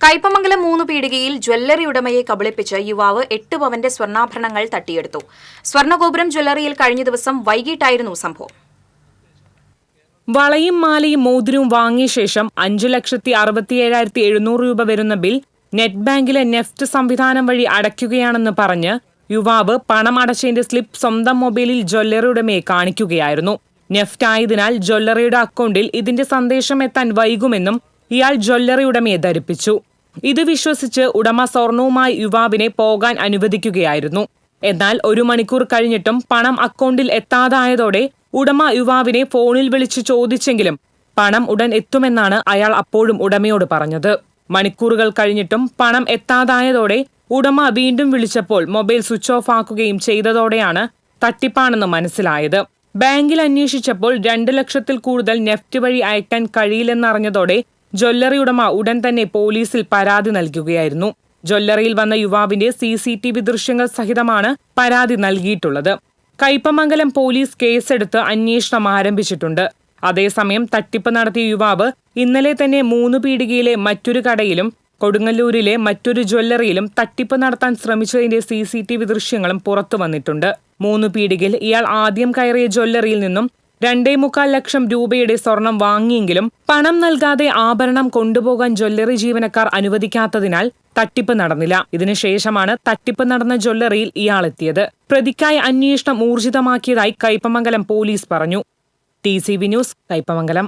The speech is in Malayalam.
കയ്പമംഗലം മൂന്ന് പീടികയിൽ ജ്വല്ലറി ഉടമയെ കബളിപ്പിച്ച് യുവാവ് എട്ട് പവന്റെ സ്വർണാഭരണങ്ങൾ തട്ടിയെടുത്തു. സ്വർണഗോപുരം ജ്വല്ലറിയിൽ കഴിഞ്ഞ ദിവസം വൈകിട്ടായിരുന്നു സംഭവം. വളയും മാലയും മോതിരവും വാങ്ങിയ ശേഷം അഞ്ചു ലക്ഷത്തി അറുപത്തിയേഴായിരത്തി എഴുന്നൂറ് രൂപ വരുന്ന ബിൽ നെറ്റ് ബാങ്കിലെ നെഫ്റ്റ് സംവിധാനം വഴി അടയ്ക്കുകയാണെന്ന് പറഞ്ഞ് യുവാവ് പണം അടച്ചതിന്റെ സ്ലിപ്പ് സ്വന്തം മൊബൈലിൽ ജ്വല്ലറി ഉടമയെ കാണിക്കുകയായിരുന്നു. നെഫ്റ്റ് ആയതിനാൽ ജ്വല്ലറിയുടെ അക്കൗണ്ടിൽ ഇതിന്റെ സന്ദേശം എത്താൻ വൈകുമെന്നും ഇയാൾ ജ്വല്ലറി ഉടമയെ ധരിപ്പിച്ചു. ഇത് വിശ്വസിച്ച് ഉടമ സ്വർണവുമായി യുവാവിനെ പോകാൻ അനുവദിക്കുകയായിരുന്നു. എന്നാൽ ഒരു മണിക്കൂർ കഴിഞ്ഞിട്ടും പണം അക്കൗണ്ടിൽ എത്താതായതോടെ ഉടമ യുവാവിനെ ഫോണിൽ വിളിച്ച് ചോദിച്ചെങ്കിലും പണം ഉടൻ എത്തുമെന്നാണ് അയാൾ അപ്പോഴും ഉടമയോട് പറഞ്ഞത്. മണിക്കൂറുകൾ കഴിഞ്ഞിട്ടും പണം എത്താതായതോടെ ഉടമ വീണ്ടും വിളിച്ചപ്പോൾ മൊബൈൽ സ്വിച്ച് ഓഫ് ആക്കുകയും ചെയ്തതോടെയാണ് തട്ടിപ്പാണെന്ന് മനസ്സിലായത്. ബാങ്കിൽ അന്വേഷിച്ചപ്പോൾ രണ്ട് ലക്ഷത്തിൽ കൂടുതൽ നെഫ്റ്റ് വഴി അയക്കാൻ കഴിയില്ലെന്നറിഞ്ഞതോടെ ജ്വല്ലറി ഉടമ ഉടൻ തന്നെ പോലീസിൽ പരാതി നൽകുകയായിരുന്നു. ജ്വല്ലറിയിൽ വന്ന യുവാവിന്റെ സി സി ടി വി ദൃശ്യങ്ങൾ സഹിതമാണ് പരാതി നൽകിയിട്ടുള്ളത്. കയ്പമംഗലം പോലീസ് കേസെടുത്ത് അന്വേഷണം ആരംഭിച്ചിട്ടുണ്ട്. അതേസമയം തട്ടിപ്പ് നടത്തിയ യുവാവ് ഇന്നലെ തന്നെ മൂന്ന് പീടികയിലെ മറ്റൊരു കടയിലും കൊടുങ്ങല്ലൂരിലെ മറ്റൊരു ജ്വല്ലറിയിലും തട്ടിപ്പ് നടത്താൻ ശ്രമിച്ചതിന്റെ സി സി ടി വി ദൃശ്യങ്ങളും പുറത്തു വന്നിട്ടുണ്ട്. മൂന്ന് പീടികയിൽ ഇയാൾ ആദ്യം കയറിയ ജ്വല്ലറിയിൽ നിന്നും രണ്ടേ മുക്കാൽ ലക്ഷം രൂപയുടെ സ്വർണം വാങ്ങിയെങ്കിലും പണം നൽകാതെ ആഭരണം കൊണ്ടുപോകാൻ ജ്വല്ലറി ജീവനക്കാർ അനുവദിക്കാത്തതിനാൽ തട്ടിപ്പ് നടന്നില്ല. ഇതിനുശേഷമാണ് തട്ടിപ്പ് നടന്ന ജ്വല്ലറിയിൽ ഇയാളെത്തിയത്. പ്രതിക്കായി അന്വേഷണം ഊർജിതമാക്കിയതായി കൈപ്പമംഗലം പോലീസ് പറഞ്ഞു. T C V news Kaipamangalam